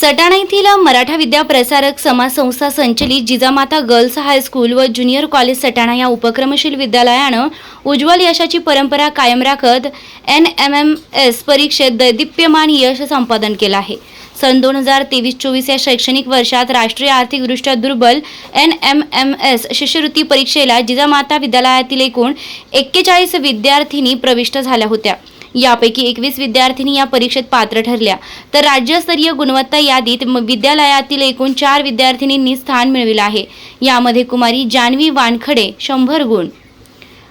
सटाणा येथील मराठा विद्या प्रसारक समाज संस्था संचलित जिजामाता गर्ल्स हायस्कूल व ज्युनियर कॉलेज सटाणा या उपक्रमशील विद्यालयानं उज्ज्वल यशाची परंपरा कायम राखत एन एम एम एस परीक्षेत दैदिप्यमान यश संपादन केलं आहे. सन दोन हजार तेवीस चोवीस या शैक्षणिक वर्षात राष्ट्रीय आर्थिकदृष्ट्या दुर्बल एन एम एम एस शिष्यवृत्ती परीक्षेला जिजामाता विद्यालयातील एकूण एक्केचाळीस विद्यार्थिनी प्रविष्ट झाल्या होत्या. यापैकी एकवीस विद्यार्थिनी या परीक्षेत पात्र ठरल्या. तर राज्यस्तरीय गुणवत्ता यादीत म- विद्यालयातील एकूण चार विद्यार्थिनींनी स्थान मिळविलं आहे. यामध्ये कुमारी जान्हवी वानखडे शंभर गुण.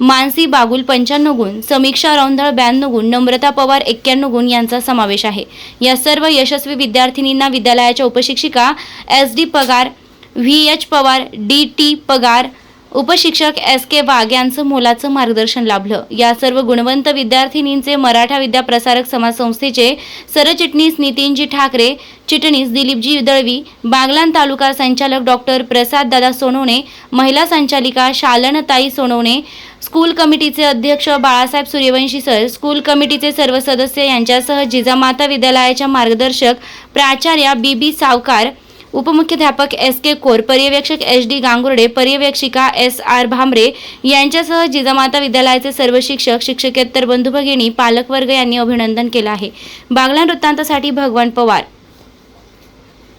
मानसी बागुल पंच्याण्णव गुण. समीक्षा रौंधळ ब्याण्णव गुण. नम्रता पवार एक्क्याण्णव गुण यांचा समावेश आहे. या सर्व यशस्वी विद्यार्थिनींना विद्यालयाच्या उपशिक्षिका S D Pagar V H Pawar D T Pagar उपशिक्षक S के वाघ यांचं मोलाचं मार्गदर्शन लाभलं. या सर्व गुणवंत विद्यार्थिनींचे मराठा विद्या प्रसारक समाज संस्थेचे सरचिटणीस नितीनजी ठाकरे चिटणीस दिलीपजी दळवी बागलान तालुका संचालक डॉक्टर प्रसाद दादा सोनवणे महिला संचालिका शालनताई सोनवणे स्कूल कमिटीचे अध्यक्ष बाळासाहेब सूर्यवंशी सर स्कूल कमिटीचे सर्व सदस्य यांच्यासह जिजामाता विद्यालयाच्या मार्गदर्शक प्राचार्या बी बी सावकार उपमुख्याध्यापक एस के कोर पर्यवेक्षक एच डी गांगुर्डे पर्यवेक्षिका एस आर भामरे यांच्यासह जिजामाता विद्यालयाचे सर्व शिक्षक शिक्षकेतर बंधू भगिनी पालकवर्ग यांनी अभिनंदन केलं आहे. बांगला वृत्तांतासाठी भगवान पवार